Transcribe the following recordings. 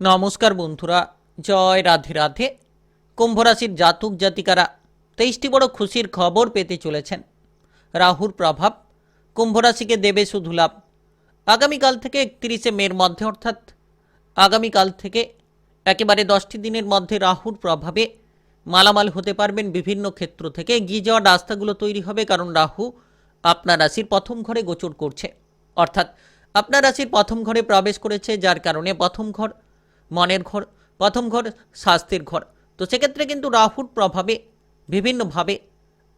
নমস্কার বন্ধুরা, জয় রাধে রাধে। কুম্ভ রাশির জাতক জাতিকারা, তেইশটি বড় খুশির খবর পেতে চলেছেন। রাহুর প্রভাব কুম্ভ রাশিকে দেবে শুধু লাভ। আগামীকাল থেকে একত্রিশে মের মধ্যে, অর্থাৎ আগামীকাল থেকে একেবারে দশটি দিনের মধ্যে রাহুর প্রভাবে মালামাল হতে পারবেন বিভিন্ন ক্ষেত্র থেকে। এগিয়ে যাওয়ার রাস্তাগুলো তৈরি হবে, কারণ রাহু আপনার রাশির প্রথম ঘরে গোচর করছে। অর্থাৎ আপনার রাশির প্রথম ঘরে প্রবেশ করেছে, যার কারণে প্রথম ঘর মনের ঘর, প্রথম ঘর স্বাস্থ্যের ঘর। তো সেক্ষেত্রে কিন্তু রাহুর প্রভাবে, বিভিন্নভাবে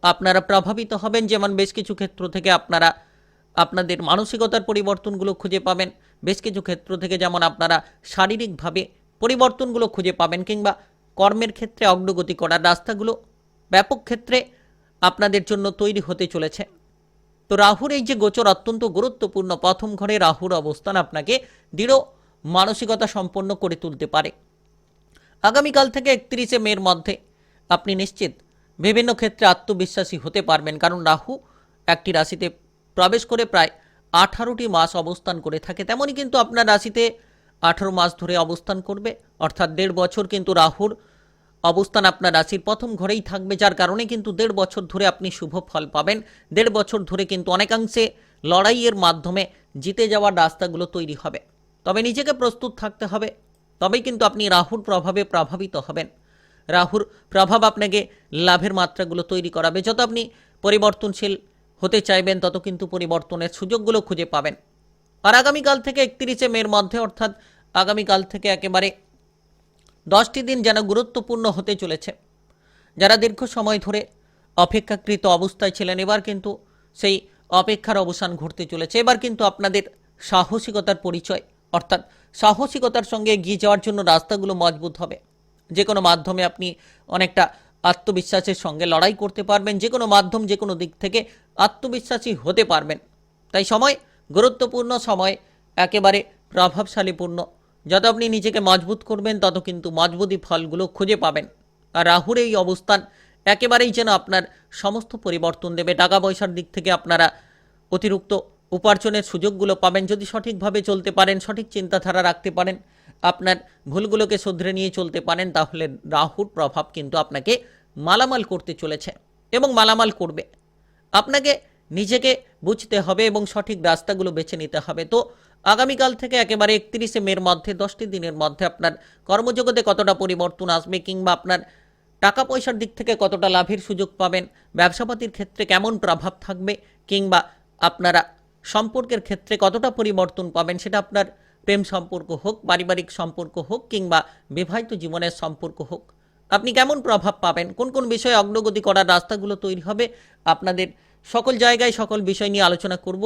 আপনারা প্রভাবিত হবেন, যেমন বেশ কিছু ক্ষেত্র থেকে আপনারা, আপনাদের মানসিকতার পরিবর্তনগুলো খুঁজে পাবেন। বেশ কিছু ক্ষেত্র থেকে যেমন আপনারা শারীরিকভাবে পরিবর্তনগুলো খুঁজে পাবেন, কিংবা কর্মের ক্ষেত্রে অগ্রগতি করার রাস্তাগুলো ব্যাপক ক্ষেত্রে আপনাদের জন্য তৈরি হতে চলেছে। তো রাহুর এই যে গোচর অত্যন্ত গুরুত্বপূর্ণ, প্রথম ঘরে রাহুর অবস্থান আপনাকে দৃঢ় মানসিকতা সম্পন্ন করে তুলতে পারে। আগামীকাল থেকে একত্রিশে মের মধ্যে আপনি নিশ্চিত বিভিন্ন ক্ষেত্রে আত্মবিশ্বাসী হতে পারবেন, কারণ রাহু একটি রাশিতে প্রবেশ করে প্রায় আঠারোটি মাস অবস্থান করে থাকে। তেমনই কিন্তু আপনার রাশিতে আঠারো মাস ধরে অবস্থান করবে, অর্থাৎ দেড় বছর কিন্তু রাহুর অবস্থান আপনার রাশির প্রথম ঘরেই থাকবে, যার কারণে কিন্তু দেড় বছর ধরে আপনি শুভ ফল পাবেন। দেড় বছর ধরে কিন্তু অনেকাংশে লড়াইয়ের মাধ্যমে জিতে যাওয়ার রাস্তাগুলো তৈরি হবে। তবে নিজেকে প্রস্তুত থাকতে হবে। তবেই কিন্তু আপনি রাহুর প্রভাবে প্রভাবিত হবেন। রাহুর প্রভাব আপনাকে লাভের মাত্রাগুলো তৈরি করাবে। যত আপনি পরিবর্তনশীল হতে চাইবেন, তত কিন্তু পরিবর্তনের সুযোগগুলো খুঁজে পাবেন। আর আগামীকাল থেকে একত্রিশে মের মধ্যে, অর্থাৎ আগামীকাল থেকে একেবারে দশটি দিন যেন গুরুত্বপূর্ণ হতে চলেছে। যারা দীর্ঘ সময় ধরে অপেক্ষাকৃত অবস্থায় ছিলেন, এবার কিন্তু সেই অপেক্ষার অবসান ঘটতে চলেছে। এবার কিন্তু আপনাদের সাহসিকতার পরিচয়। অর্থাৎ সাহসিকতার সঙ্গে এগিয়ে যাওয়ার জন্য রাস্তাগুলো মজবুত হবে। যে কোনো মাধ্যমে আপনি অনেকটা আত্মবিশ্বাসের সঙ্গে লড়াই করতে পারবেন, যে কোনো মাধ্যম যে কোনো দিক থেকে আত্মবিশ্বাসী হতে পারবেন। তাই সময় গুরুত্বপূর্ণ, সময় একেবারে প্রভাবশালীপূর্ণ। যত আপনি নিজেকে মজবুত করবেন, তত কিন্তু মজবুতি ফলগুলো খুঁজে পাবেন। আর রাহুর এই অবস্থান একেবারেই যেন আপনার সমস্ত পরিবর্তন দেবে। টাকা পয়সার দিক থেকে আপনারা অতিরিক্ত উপার্জনের সুযোগগুলো পাবেন, যদি সঠিকভাবে চলতে পারেন, সঠিক চিন্তাধারা রাখতে পারেন, আপনার ভুলগুলোকে শুধরে নিয়ে চলতে পারেন, তাহলে রাহুর প্রভাব কিন্তু আপনাকে মালামাল করতে চলেছে এবং মালামাল করবে। আপনাকে নিজেকে বুঝতে হবে এবং সঠিক রাস্তাগুলো বেছে নিতে হবে। তো আগামীকাল থেকে একেবারে একত্রিশে মের মধ্যে, দশটি দিনের মধ্যে আপনার কর্মজগতে কতটা পরিবর্তন আসবে কিংবা আপনার টাকা পয়সার দিক থেকে কতটা লাভের সুযোগ পাবেন, ব্যবসাপাতির ক্ষেত্রে কেমন প্রভাব থাকবে কিংবা আপনারা সম্পর্কের ক্ষেত্রে কতটা পরিবর্তন পাবেন সেটা আপনার প্রেম সম্পর্ক হোক, পারিবারিক সম্পর্ক হোক কিংবা বিবাহিত জীবনের সম্পর্ক হোক। আপনি কেমন প্রভাব পাবেন? কোন কোন বিষয়ে অগ্রগতি করার রাস্তাগুলো তৈরি হবে? আপনাদের সকল জায়গায় সকল বিষয় নিয়ে আলোচনা করব।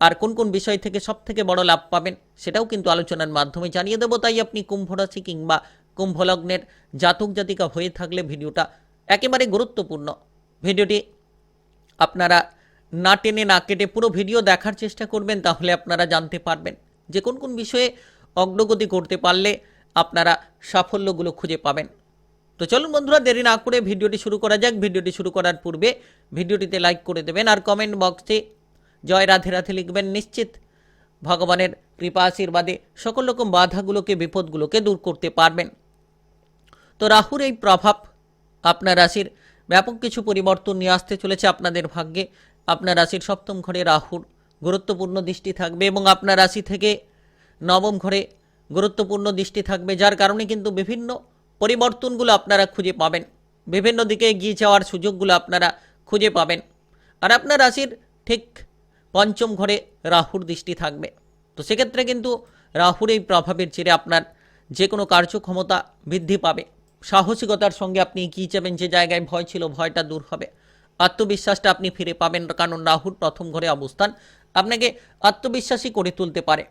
আর কোন কোন বিষয় থেকে সব থেকে বড় লাভ পাবেন সেটাও কিন্তু আলোচনার মাধ্যমে জানিয়ে দেবো। তাই আপনি কুম্ভ রাশি কিংবা কুম্ভ লগ্নের জাতক জাতিকা হয়ে থাকলে ভিডিওটা একেবারে গুরুত্বপূর্ণ। ভিডিওটি আপনারা না টেনে, না কেটে পুরো ভিডিও দেখার চেষ্টা করবেন, তাহলে আপনারা জানতে পারবেন যে কোন কোন বিষয়ে অগ্রগতি করতে পারলে আপনারা সাফল্যগুলো খুঁজে পাবেন। তো চলুন বন্ধুরা, দেরি না করে ভিডিওটি শুরু করা যাক। ভিডিওটি শুরু করার পূর্বে ভিডিওটিতে লাইক করে দেবেন আর কমেন্ট বক্সে জয় রাধে রাধে লিখবেন নিশ্চিত। ভগবানের কৃপা আশীর্বাদে সকল রকম বাধাগুলোকে, বিপদগুলোকে দূর করতে পারবেন। তো রাহুর এই প্রভাব, আপনার রাশির ব্যাপক কিছু পরিবর্তন নিয়ে আসতে চলেছে আপনাদের ভাগ্যে। আপনার রাশির সপ্তম ঘরে রাহুর গুরুত্বপূর্ণ দৃষ্টি থাকবে এবং আপনার রাশি থেকে নবম ঘরে গুরুত্বপূর্ণ দৃষ্টি থাকবে, যার কারণে কিন্তু বিভিন্ন পরিবর্তনগুলো আপনারা খুঁজে পাবেন। বিভিন্ন দিকে এগিয়ে যাওয়ার সুযোগগুলো আপনারা খুঁজে পাবেন। আর আপনার রাশির ঠিক পঞ্চম ঘরে রাহুর দৃষ্টি থাকবে। তো সেক্ষেত্রে কিন্তু রাহুর এই প্রভাবের জেরে আপনার যে কোনো কার্যক্ষমতা বৃদ্ধি পাবে। সাহসিকতার সঙ্গে আপনি এগিয়ে যাবেন, যে জায়গায় ভয় ছিল ভয়টা দূর হবে। আত্মবিশ্বাসটা আপনি ফিরে পাবেন কারণ রাহুর প্রথম ঘরে অবস্থান আপনাকে আত্মবিশ্বাসী করে তুলতে পারে।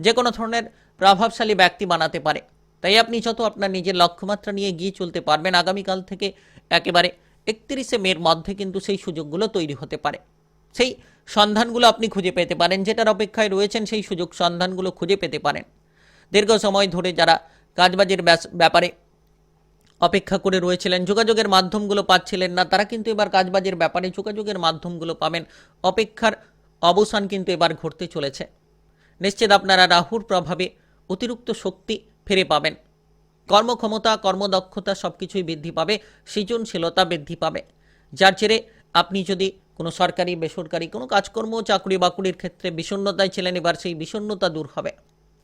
যে কোনো ধরনের প্রভাবশালী ব্যক্তি বানাতে পারে। তাই আপনি যত আপনার নিজের লক্ষ্যমাত্রা নিয়ে গিয়ে চলতে পারবেন, আগামীকাল থেকে একেবারে একত্রিশে মের মধ্যে কিন্তু সেই সুযোগগুলো তৈরি হতে পারে। সেই সন্ধানগুলো আপনি খুঁজে পেতে পারেন, যেটার অপেক্ষায় রয়েছেন সেই সুযোগ সন্ধানগুলো খুঁজে পেতে পারেন। দীর্ঘ সময় ধরে যারা কাজবাজের ব্যাপারে অপেক্ষা করে রয়েছিলেন। যোগাযোগের মাধ্যমগুলো পাচ্ছিলেন না। তারা কিন্তু এবার কাজবাজের ব্যাপারে যোগাযোগের মাধ্যমগুলো পাবেন। অপেক্ষার অবসান কিন্তু এবার ঘটতে চলেছে। নিশ্চিত আপনারা রাহুর প্রভাবে অতিরিক্ত শক্তি ফিরে পাবেন। কর্মক্ষমতা, কর্মদক্ষতা সব কিছুই বৃদ্ধি পাবে, সৃজনশীলতা বৃদ্ধি পাবে। যার জেরে আপনি যদি কোনো সরকারি, বেসরকারি কোনো কাজকর্ম চাকরি বাকরির ক্ষেত্রে বিষণ্ণতায় ছিলেন, এবার সেই বিষণ্ণতা দূর হবে।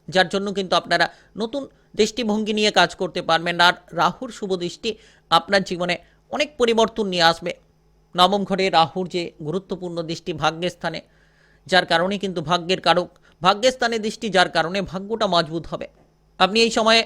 যার জন্য কিন্তু আপনারা নতুন দৃষ্টিভঙ্গি নিয়ে কাজ করতে পারবেন আর রাহুর শুভ দৃষ্টি আপনার জীবনে অনেক পরিবর্তন নিয়ে আসবে। নবম ঘরে রাহুর যে গুরুত্বপূর্ণ দৃষ্টি ভাগ্যের স্থানে যার কারণে কিন্তু ভাগ্যের কারক ভাগ্যের স্থানে দৃষ্টি যার কারণে ভাগ্যটা মজবুত হবে। আপনি এই সময়ে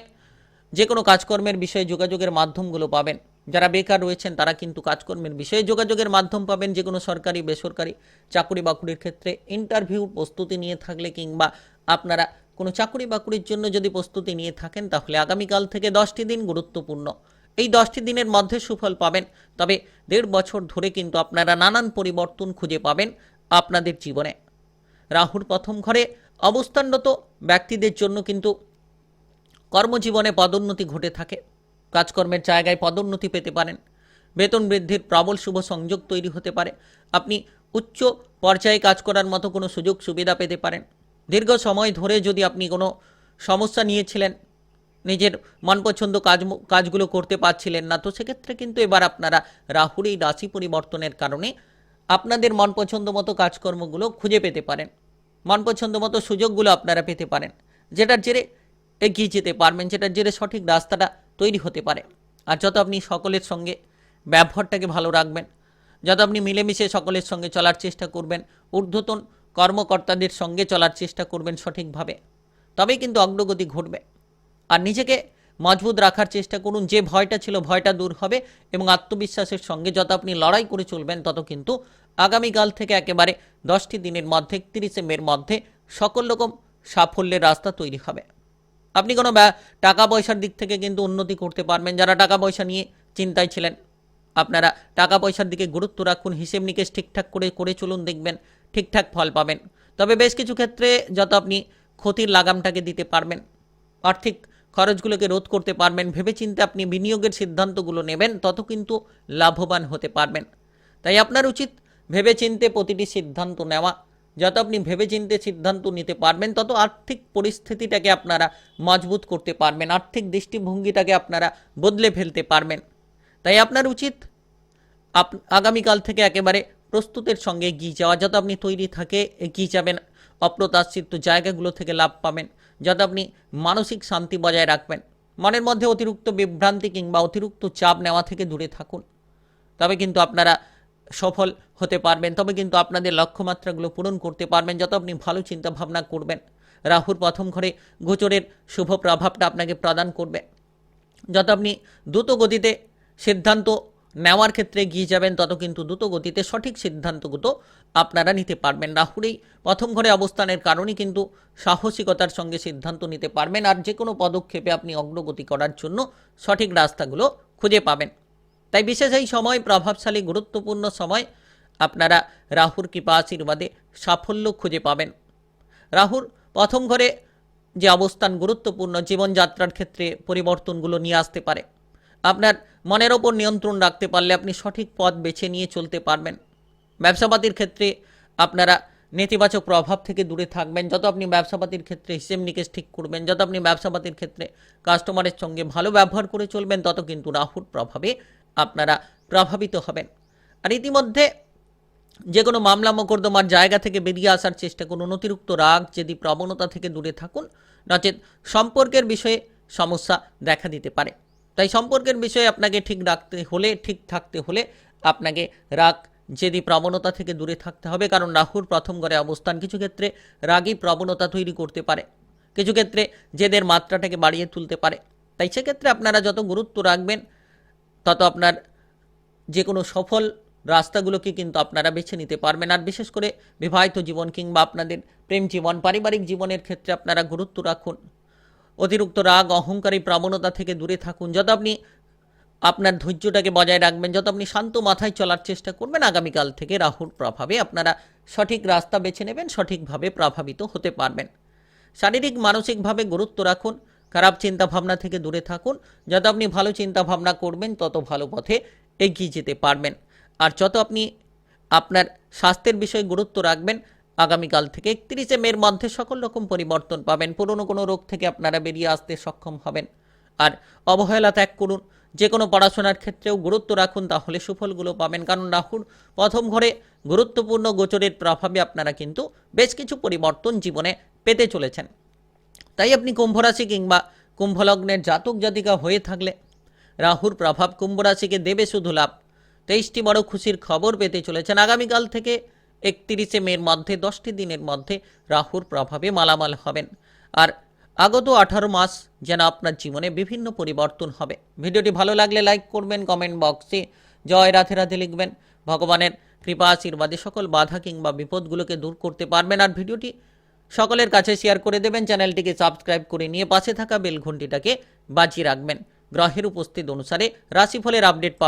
যে কোনো কাজকর্মের বিষয়ে যোগাযোগের মাধ্যমগুলো পাবেন। যারা বেকার রয়েছেন, তারা কিন্তু কাজকর্মের বিষয়ে যোগাযোগের মাধ্যম পাবেন যে কোনো সরকারি, বেসরকারি চাকরি বাকরির ক্ষেত্রে। ইন্টারভিউ প্রস্তুতি নিয়ে থাকলে কিংবা আপনারা কোনো চাকরি বাকরির জন্য যদি প্রস্তুতি নিয়ে থাকেন, তাহলে আগামীকাল থেকে দশটি দিন গুরুত্বপূর্ণ। এই দশটি দিনের মধ্যে সুফল পাবেন, তবে দেড় বছর ধরে কিন্তু আপনারা নানান পরিবর্তন খুঁজে পাবেন আপনাদের জীবনে। রাহুর প্রথম ঘরে অবস্থানরত ব্যক্তিদের জন্য কিন্তু কর্মজীবনে পদোন্নতি ঘটে থাকে, কাজকর্মের জায়গায় পদোন্নতি পেতে পারেন, বেতন বৃদ্ধির প্রবল শুভ সংযোগ তৈরি হতে পারে, আপনি উচ্চ পর্যায়ে কাজ করার মতো কোনো সুযোগ সুবিধা পেতে পারেন। দীর্ঘ সময় ধরে যদি আপনি কোনো সমস্যা নিয়েছিলেন, নিজের মনপছন্দ কাজ কাজগুলো করতে পারছিলেন না, তো সেক্ষেত্রে কিন্তু এবার আপনারা রাহুর এই রাশি পরিবর্তনের কারণে আপনাদের মনপছন্দ মতো কাজকর্মগুলো খুঁজে পেতে পারেন। মনপছন্দ মতো সুযোগগুলো আপনারা পেতে পারেন, যেটার জেরে এগিয়ে যেতে পারবেন, যেটার জেরে সঠিক রাস্তাটা তৈরি হতে পারে। আর যত আপনি সকলের সঙ্গে ব্যবহারটাকে ভালো রাখবেন, যত আপনি মিলেমিশে সকলের সঙ্গে চলার চেষ্টা করবেন, ঊর্ধ্বতন কর্মকর্তাদের সঙ্গে চলার চেষ্টা করবেন সঠিকভাবে। তবেই কিন্তু অগ্রগতি ঘটবে। আর নিজেকে মজবুত রাখার চেষ্টা করুন। যে ভয়টা ছিল ভয়টা দূর হবে এবং আত্মবিশ্বাসের সঙ্গে যত আপনি লড়াই করে চলবেন, তত কিন্তু আগামীকাল থেকে একেবারে দশটি দিনের মধ্যে, একত্রিশে মের মধ্যে সকল রকম সাফল্যের রাস্তা তৈরি হবে। আপনি কোনো টাকা পয়সার দিক থেকে কিন্তু উন্নতি করতে পারবেন। যারা টাকা পয়সা নিয়ে চিন্তায় ছিলেন, আপনারা টাকা পয়সার দিকে গুরুত্ব রাখুন। হিসেব নিকেশ ঠিকঠাক করে করে চলুন, দেখবেন ঠিকঠাক ফল পাবেন। তবে বেশ কিছু ক্ষেত্রে যত আপনি ক্ষতির লাগামটাকে দিতে পারবেন, আর্থিক খরচগুলোকে রোধ করতে পারবেন, ভেবেচিন্তে আপনি বিনিয়োগের সিদ্ধান্তগুলো নেবেন, তত কিন্তু লাভবান হতে পারবেন। তাই আপনার উচিত ভেবেচিন্তে প্রতিটি সিদ্ধান্ত নেওয়া। যত আপনি ভেবেচিন্তে সিদ্ধান্ত নিতে পারবেন, তত আর্থিক পরিস্থিতিটাকে আপনারা মজবুত করতে পারবেন, আর্থিক দৃষ্টিভঙ্গিটাকে আপনারা বদলে ফেলতে পারবেন। তাই আপনার উচিত আপ আগামীকাল থেকে একেবারে প্রস্তুতের সঙ্গে এগিয়ে যাওয়া। যত আপনি তৈরি থাকে, এগিয়ে যাবেন, অপ্রত্যাশিত জায়গাগুলো থেকে লাভ পাবেন। যত আপনি মানসিক শান্তি বজায় রাখবেন, মনের মধ্যে অতিরিক্ত বিভ্রান্তি কিংবা অতিরিক্ত চাপ নেওয়া থেকে দূরে থাকুন। তবে কিন্তু আপনারা সফল হতে পারবেন, তবে কিন্তু আপনাদের লক্ষ্যমাত্রাগুলো পূরণ করতে পারবেন। যত আপনি ভালো চিন্তা ভাবনা করবেন, রাহুর প্রথম ঘরে গোচরের শুভ প্রভাবটা আপনাকে প্রদান করবে। যত আপনি দ্রুত গতিতে সিদ্ধান্ত নেওয়ার ক্ষেত্রে গিয়ে যাবেন, তত কিন্তু দ্রুত গতিতে সঠিক সিদ্ধান্তগুলো আপনারা নিতে পারবেন রাহুর এই প্রথম ঘরে অবস্থানের কারণে কিন্তু সাহসিকতার সঙ্গে সিদ্ধান্ত নিতে পারবেন আর যে কোনো পদক্ষেপে আপনি অগ্রগতি করার জন্য সঠিক রাস্তাগুলো খুঁজে পাবেন। তাই বিশেষ এই সময়, প্রভাবশালী, গুরুত্বপূর্ণ সময় আপনারা রাহুর কৃপা আশীর্বাদে সাফল্য খুঁজে পাবেন। রাহুর প্রথম ঘরে যে অবস্থান, গুরুত্বপূর্ণ জীবনযাত্রার ক্ষেত্রে পরিবর্তনগুলো নিয়ে আসতে পারে। আপনার মনের ওপর নিয়ন্ত্রণ রাখতে পারলে আপনি সঠিক পথ বেছে নিয়ে চলতে পারবেন। ব্যবসাপাতির ক্ষেত্রে আপনারা নেতিবাচক প্রভাব থেকে দূরে থাকবেন। যত আপনি ব্যবসাপাতির ক্ষেত্রে হিসেব নিকেশ ঠিক করবেন, যত আপনি ব্যবসাপাতির ক্ষেত্রে কাস্টমারের সঙ্গে ভালো ব্যবহার করে চলবেন, তত কিন্তু রাহুর প্রভাবে আপনারা প্রভাবিত হবেন। আর ইতিমধ্যে যে কোনো মামলা মোকদ্দমার জায়গা থেকে বেরিয়ে আসার চেষ্টা করুন। অতিরিক্ত রাগ, যদি প্রবণতা থেকে দূরে থাকুন, নচেত সম্পর্কের বিষয়ে সমস্যা দেখা দিতে পারে। তাই সম্পর্কের বিষয়ে আপনাকে ঠিক রাখতে হলে, ঠিক থাকতে হলে আপনাকে রাগ, জেদি, প্রবণতা থেকে দূরে থাকতে হবে। কারণ রাহুর প্রথম ঘরে অবস্থান কিছু ক্ষেত্রে রাগই প্রবণতা তৈরি করতে পারে। কিছু ক্ষেত্রে জেদের মাত্রাটাকে বাড়িয়ে তুলতে পারে। তাই সেক্ষেত্রে আপনারা যত গুরুত্ব রাখবেন, তত আপনার যে কোনো সফল রাস্তাগুলোকে কিন্তু আপনারা বেছে নিতে পারবেন। আর বিশেষ করে বিবাহিত জীবন কিংবা আপনাদের প্রেম জীবন, পারিবারিক জীবনের ক্ষেত্রে আপনারা গুরুত্ব রাখুন। অতিরিক্ত রাগ, অহংকারী প্রবণতা থেকে দূরে থাকুন। যত আপনি আপনার ধৈর্যটাকে বজায় রাখবেন, যত আপনি শান্ত মাথায় চলার চেষ্টা করবেন, আগামীকাল থেকে রাহুর প্রভাবে আপনারা সঠিক রাস্তা বেছে নেবেন, সঠিকভাবে প্রভাবিত হতে পারবেন। শারীরিক, মানসিকভাবে গুরুত্ব রাখুন, খারাপ চিন্তা ভাবনা থেকে দূরে থাকুন। যত আপনি ভালো চিন্তা ভাবনা করবেন, তত ভালো পথে এগিয়ে যেতে পারবেন। আর যত আপনি আপনার স্বাস্থ্যের বিষয়ে গুরুত্ব রাখবেন আগামীকাল থেকে একত্রিশে মের মধ্যে সকল রকম পরিবর্তন পাবেন। পুরনো কোনো রোগ থেকে আপনারা বেরিয়ে আসতে সক্ষম হবেন। আর অবহেলা ত্যাগ করুন। যে কোনো পড়াশোনার ক্ষেত্রেও গুরুত্ব রাখুন, তাহলে সুফলগুলো পাবেন। কারণ রাহুর প্রথম ঘরে গুরুত্বপূর্ণ গোচরের প্রভাবে আপনারা কিন্তু বেশ কিছু পরিবর্তন জীবনে পেতে চলেছেন। তাই আপনি কুম্ভ রাশি কিংবা কুম্ভলগ্নের জাতক জাতিকা হয়ে থাকলে রাহুর প্রভাব কুম্ভ রাশিকে দেবে শুধু লাভ। তেইশটি বড় খুশির খবর পেতে চলেছেন। আগামীকাল থেকে একত্রিশে মের মধ্যে, দশটি দিনের মধ্যে রাহুর প্রভাবে মালামাল হবেন। আর আগত আঠারো মাস যেন আপনার জীবনে বিভিন্ন পরিবর্তন হবে। ভিডিওটি ভালো লাগলে লাইক করবেন, কমেন্ট বক্সে জয় রাধে রাধে লিখবেন। ভগবানের কৃপা আশীর্বাদে সকল বাধা কিংবা বিপদগুলোকে দূর করতে পারবেন। আর ভিডিওটি সকলের কাছে শেয়ার করে দেবেন, চ্যানেলটিকে সাবস্ক্রাইব করে নিয়ে পাশে থাকা বেল ঘন্টিটাকে রাখবেন। গ্রহের উপস্থিত অনুসারে রাশিফলের আপডেট পাবেন।